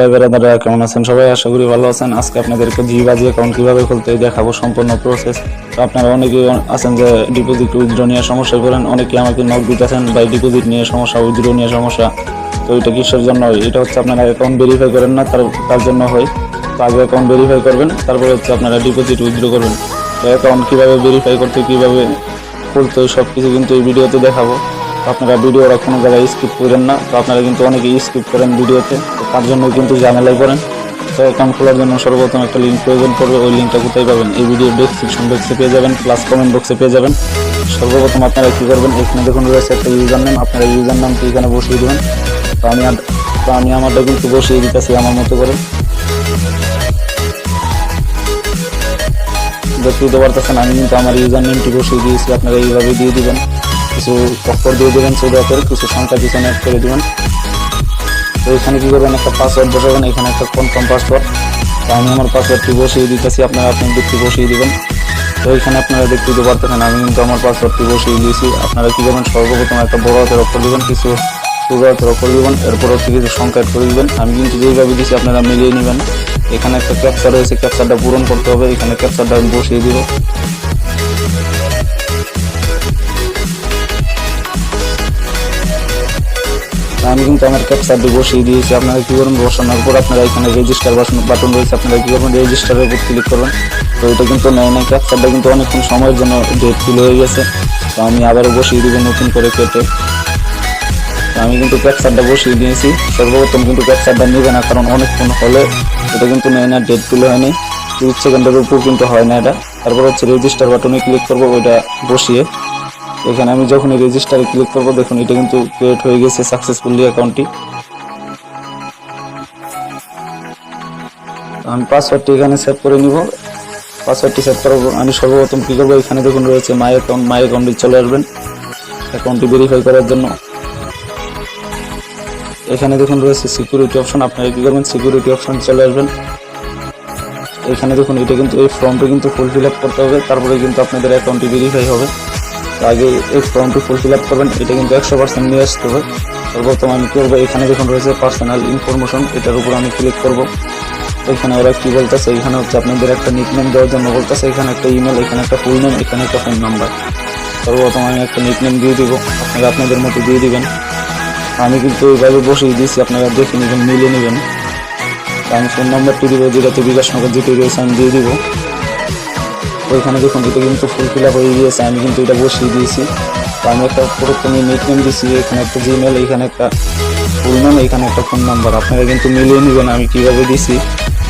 ভাই বেড়াদারা কেমন আছেন সবাই? আশা করি ভালো আছেন। আজকে আপনাদেরকে জি বাজি অ্যাকাউন্ট কীভাবে খুলতে দেখাবো সম্পূর্ণ প্রসেস তো আপনারা অনেকে আছেন যে ডিপোজিট উইথড্র নিয়ে সমস্যা করেন অনেকে আমাকে নক দিতেছেন, ভাই ডিপোজিট নিয়ে সমস্যা উইথড্র নিয়ে সমস্যা। তো এটা কিসের জন্য হয়? এটা হচ্ছে আপনারা অ্যাকাউন্ট ভেরিফাই করেন না, তার তার জন্য হয়। তো আগে অ্যাকাউন্ট ভেরিফাই করবেন, তারপরে হচ্ছে আপনারা ডিপোজিট উইথড্র করবেন। তো অ্যাকাউন্ট কীভাবে ভেরিফাই করতে কীভাবে খুলতে সব কিছু কিন্তু এই ভিডিওতে দেখাবো। আপনারা ভিডিওটা কোনো জায়গায় স্কিপ করেন না। তো আপনারা কিন্তু অনেকেই স্কিপ করেন ভিডিওতে। তার জন্য কিন্তু ঝামেলায় পড়েন। তো অ্যাকাউন্ট খোলার জন্য সর্বপ্রথম একটা লিঙ্ক প্রয়োজন পড়বে, ওই লিঙ্কটা কোথায় পাবেন? এই ভিডিও ডেসক্রিপশন বক্সে পেয়ে যাবেন প্লাস কমেন্ট বক্সে পেয়ে যাবেন। সর্বপ্রথম আপনারা কী করবেন? এখানে দেখুন রয়েছে একটা ইউজার নেম আপনারা ইউজার নামটি এখানে বসিয়ে দেবেন। তো আমি তো আমি আমারটা কিন্তু বসিয়ে দিতেছি আমার মতো করে। দেখতে দিতে পারতেছেন, আমি কিন্তু আমার ইউজার নেমটি বসিয়ে দিয়েছি, আপনারা এইভাবে দিয়ে দিবেন। কিছু অক্ষর দিয়ে দেবেন সেই অক্ষর, কিছু সংখ্যা পিছনে করে দেবেন। এখানে কী করবেন? একটা পাসওয়ার্ড বসাবেন, এখানে একটা কনফার্ম পাসওয়ার্ড তো আমি আমার পাসওয়ার্ডটি বসিয়ে দিতেছি, আপনারা আপনার দিকটি বসিয়ে দেবেন। তো এখানে আপনারা দেখতে দিতে পারতেছেন, আমি কিন্তু আমার পাসওয়ার্ডটি বসিয়ে দিয়েছি। আপনারা কী করবেন? সর্বপ্রথম একটা বড় হাতের অক্ষর দেবেন, কিছু ছোটো হাতের অক্ষর দেবেন, এরপর হচ্ছে কিছু সংখ্যা করে দেবেন। আমি কিন্তু যেইভাবে দিয়েছি আপনারা মিলিয়ে নেবেন। এখানে একটা ক্যাপচার রয়েছে ক্যাপচারটা পূরণ করতে হবে। এখানে ক্যাপচারটা আমি বসিয়ে দিব। আমি কিন্তু আমার ক্যাপচারটি বসিয়ে দিয়েছি। আপনারা কী করবেন? বসানোর পর আপনারা এখানে রেজিস্টার বাটন রয়েছে। আপনারা কী করবেন? রেজিস্টারের উপর ক্লিক করবেন। তো এটা কিন্তু নেয় না ক্যাপচারটা কিন্তু অনেকক্ষণ সময়ের জন্য ডেট ফিল হয়ে গেছে। তো আমি আবারও বসিয়ে দিব নতুন করে কেটে। আমি কিন্তু ক্যাপচারটা বসিয়ে দিয়েছি। সর্বপ্রথম কিন্তু ক্যাপচারটা নেবে না, কারণ অনেকক্ষণ হলে এটা কিন্তু নেয় না ডেট ফিল হয়নি। তিরিশ সেকেন্ডের উপর কিন্তু হয় না এটা। তারপর হচ্ছে রেজিস্টার বাটনে ক্লিক করব, ওইটা বসিয়ে। এখানে আমি যখনই রেজিস্টারে ক্লিক করব, দেখুন, এটা কিন্তু ক্রিয়েট হয়ে গেছে সাকসেসফুলি অ্যাকাউন্টটি আমি পাসওয়ার্ডটি এখানে সেভ করে নিব। পাসওয়ার্ডটি সেভ করার আমি সর্বপ্রথম কী করব? এখানে দেখুন, রয়েছে মাই অ্যাকাউন্ট মাই অ্যাকাউন্টে চলে আসবেন অ্যাকাউন্টটি ভেরিফাই করার জন্য। এখানে দেখুন, রয়েছে সিকিউরিটি অপশন আপনারা কী করবেন? সিকিউরিটি অপশন চলে আসবেন। এখানে দেখুন, এটা কিন্তু, এই ফর্মটা কিন্তু ফুল ফিল আপ করতে হবে। তারপরে কিন্তু আপনাদের অ্যাকাউন্টটি ভেরিফাই হবে। আগে এই ফর্মটি ফুল ফিল আপ করবেন, এটা কিন্তু একশো পার্সেন্ট নিয়ে আসতে হবে। সর্বপ্রথম আমি করব, এখানে যখন রয়েছে পার্সোনাল ইনফরমেশন এটার উপর আমি ক্লিক করব। এখানে ওরা কি বলতেছে? এখানে হচ্ছে আপনাদের একটা নিকনেম দেওয়ার জন্য বলতেছে, এখানে একটা ইমেল এখানে একটা ফুল নেম এখানে একটা ফোন নাম্বার সর্বপ্রথম আমি একটা নিকনেম দিয়ে দিব, আপনারা আপনাদের মতো দিয়ে দিবেন। আমি কিন্তু এইভাবে বসিয়ে দিয়েছি, আপনারা দেখে নেবেন মিলে নেবেন। আমি ফোন নাম্বারটি দিব, যেটাতে বিকাশনগর যেটি রয়েছে, আমি দিয়ে দিব। ওইখানে দেখুন এটা কিন্তু ফুল ফিল আপ হয়ে গিয়েছে, আমি কিন্তু এটা বসিয়ে দিয়েছি। তো আমি একটা প্রথমে নিকনেম দিয়েছি এখানে একটা জিমেল এখানে একটা ফুল নাম এখানে একটা ফোন নাম্বার আপনারা কিন্তু মিলিয়ে নেবেন আমি কীভাবে দিছি।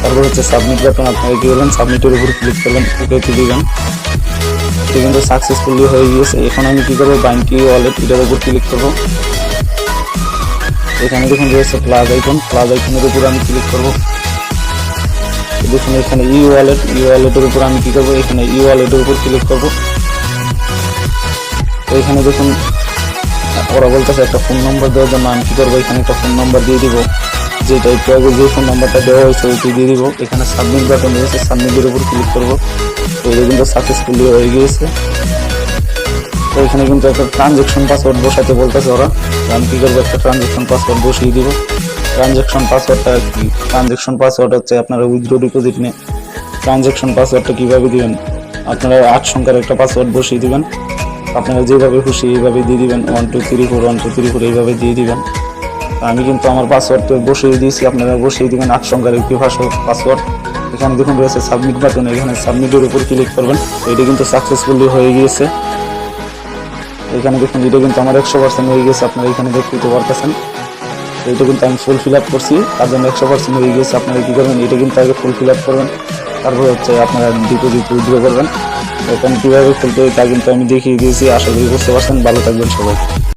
তারপর হচ্ছে সাবমিট বাটন আপনারা কী করবেন সাবমিটের উপর ক্লিক করবেন ওকে দিবেন? এটা কিন্তু সাকসেসফুলি হয়ে গিয়েছে। এখন আমি কী করব? ব্যাঙ্কি ওয়ালেট এটার উপর ক্লিক করব। এখানে দেখুন রয়েছে প্লাস আইকন প্লাস আইকনের উপর আমি ক্লিক করব। দেখুন এখানে ই ওয়ালেট ই ওয়ালেটের উপর আমি কি করব? এখানে ই ওয়ালেটের উপর ক্লিক করব। তো এখানে দেখুন, ওরা বলতেছে একটা ফোন নম্বর দেওয়ার জন্য আমি কি করব? এখানে একটা ফোন নম্বর দিয়ে দিব। যেটা একটু আগে যে ফোন নাম্বারটা দেওয়া হয়েছে ওইটি দিয়ে দিব। এখানে সাবমিট বাটন রয়েছে সাবমিটের উপর ক্লিক করব। তো এটা কিন্তু সাকসেসফুলি হয়ে গিয়েছে। তো এখানে কিন্তু একটা ট্রানজেকশন পাসওয়ার্ড বসাতে বলতেছে ওরা। আমি কি করব? একটা ট্রানজেকশন পাসওয়ার্ড বসিয়ে দিব। ট্রানজেকশন পাসওয়ার্ডটা কি? ট্রানজেকশন পাসওয়ার্ড হচ্ছে আপনারা উইথড্র ডিপোজিট নিয়ে ট্রানজেকশন পাসওয়ার্ডটা কীভাবে দিবেন? আপনারা আট সংখ্যার একটা পাসওয়ার্ড বসিয়ে দিবেন। আপনারা যেভাবে খুশি এইভাবে দিয়ে দিবেন। One two three four one two three four এইভাবে দিয়ে দিবেন। আমি কিন্তু আমার পাসওয়ার্ড বসিয়ে দিয়েছি। আপনারা বসিয়ে দিবেন আট সংখ্যার একটি পাসওয়ার্ড এখানে দেখুন রয়েছে সাবমিট বাটন এখানে সাবমিটের উপর ক্লিক করবেন। এটা কিন্তু সাকসেসফুলি হয়ে গিয়েছে। এখানে দেখুন, এটা কিন্তু আমার একশো পার্সেন্ট হয়ে গেছে আপনারা এখানে দেখতে পারতেছেন। এটা কিন্তু আমি ফুল ফিল আপ করছি। তার জন্য একশো পার্সেন্ট হয়ে গেছে। আপনারা কী করবেন? এটা কিন্তু আগে ফুল ফিল আপ করবেন। তারপর হচ্ছে আপনারা ডিপোজিট উইথড্র করবেন। এখন কীভাবে খুলতে হয় তা কিন্তু আমি দেখিয়ে দিয়েছি। আশা করি বুঝতে পারছেন। ভালো থাকবেন সবাই।